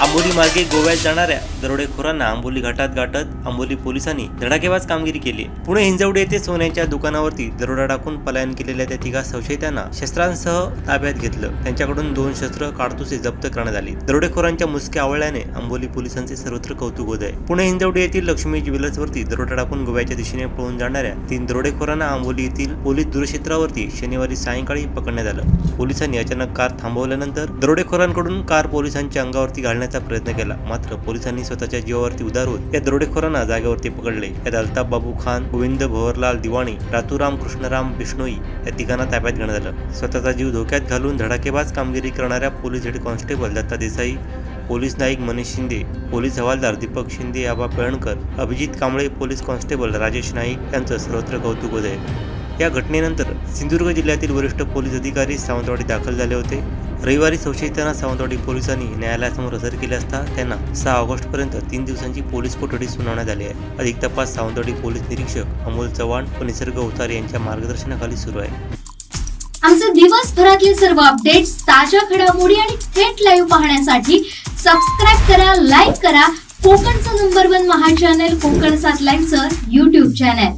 आंबोली मार्गे गोव्यात जाणाऱ्या दरोडेखोरांना आंबोली घाटात गाठत आंबोली पोलिसांनी धडाकेबाज कामगिरी केली. पुणे हिंजवडी येथे सोन्याच्या दुकानावरती दरोडा टाकून पलायन केलेल्या त्या तिघा संशयितांना शस्त्रांसह ताब्यात घेतलं. त्यांच्याकडून दोन शस्त्र काडतुसे जप्त करण्यात आली. दरोडेखोरांच्या मुसक्या आवळल्याने आंबोली पोलिसांचे सर्वत्र कौतुक होत आहे. पुणे हिंजवडी येथील लक्ष्मी ज्वेलर्सवरती दरोडा टाकून गोव्याच्या दिशेने पळून जाणाऱ्या तीन दरोडेखोरांना आंबोली येथील पोलीस दूरक्षेत्रावरती शनिवारी सायंकाळी पकडण्यात आलं. पोलिसांनी अचानक कार थांबवल्यानंतर दरोडेखोरांकडून कार पोलिसांच्या अंगावरती घालण्याचा प्रयत्न केला. मात्र पोलिसांनी स्वतःच्या जीवावरती उदार होत या दरोडेखोरांना जागेवरती पकडले. यात अल्ताफ बाबू खान गोविंद भवरलाल दिवाणी रातूराम कृष्णराम बिष्णोई या तिघांना ताब्यात घेण्यात आलं. स्वतःचा जीव धोक्यात घालून धडाकेबाज कामगिरी करणाऱ्या police head constable Datta Desai police Naik Manish Shinde police हवालदार दीपक शिंदे आबा पेळणकर अभिजित कांबळे पोलीस कॉन्स्टेबल राजेश नाईक यांचं सर्वत्र कौतुक होत आहे. या घटनेनंतर सिंधुदुर्ग जिल्ह्यातील वरिष्ठ पोलीस अधिकारी सावंतवाडी दाखल झाले होते. रविवारी संशयितांना सावंतवाडी पोलिसांनी न्यायालयासमोर हजर केले असता त्यांना सहा ऑगस्टपर्यंत तीन दिवसांची पोलीस कोठडी सुनावण्यात आली आहे. अधिक तपास सावंतवाडी पोलीस निरीक्षक अमोल चव्हाण व निसर्ग उतारे यांच्या मार्गदर्शनाखाली सुरू आहे. आमचे दिवसभरातले सर्व अपडेट्स ताज्या घडामोडी आणि थेट लाईव्ह पाहण्यासाठी सबस्क्राईब करा लाईक करा. कोकणचं number one Maha channel Konkan सात लाईनचं युट्यूब चॅनल